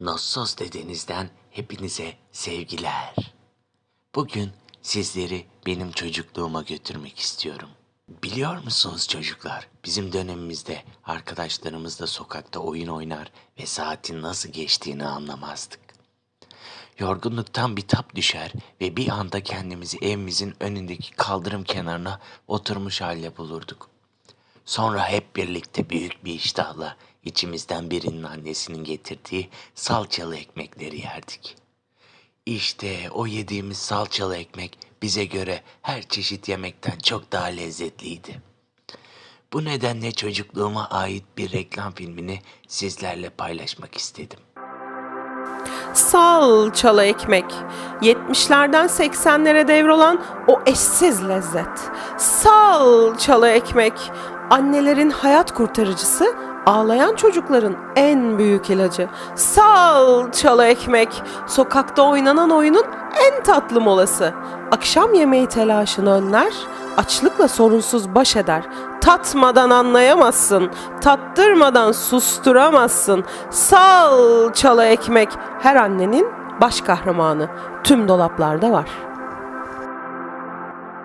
Nossos dedenizden hepinize sevgiler. Bugün sizleri benim çocukluğuma götürmek istiyorum. Biliyor musunuz çocuklar? Bizim dönemimizde arkadaşlarımızla sokakta oyun oynar ve saatin nasıl geçtiğini anlamazdık. Yorgunluktan bir tap düşer ve bir anda kendimizi evimizin önündeki kaldırım kenarına oturmuş halde bulurduk. Sonra hep birlikte büyük bir iştahla içimizden birinin annesinin getirdiği salçalı ekmekleri yerdik. İşte o yediğimiz salçalı ekmek bize göre her çeşit yemekten çok daha lezzetliydi. Bu nedenle çocukluğuma ait bir reklam filmini sizlerle paylaşmak istedim. Salçalı ekmek. 70'lerden 80'lere devrolan o eşsiz lezzet. Salçalı ekmek. Annelerin hayat kurtarıcısı, ağlayan çocukların en büyük ilacı. Salçalı ekmek. Sokakta oynanan oyunun en tatlı molası. Akşam yemeği telaşını önler, açlıkla sorunsuz baş eder. Tatmadan anlayamazsın, tattırmadan susturamazsın. Salçalı ekmek her annenin baş kahramanı. Tüm dolaplarda var.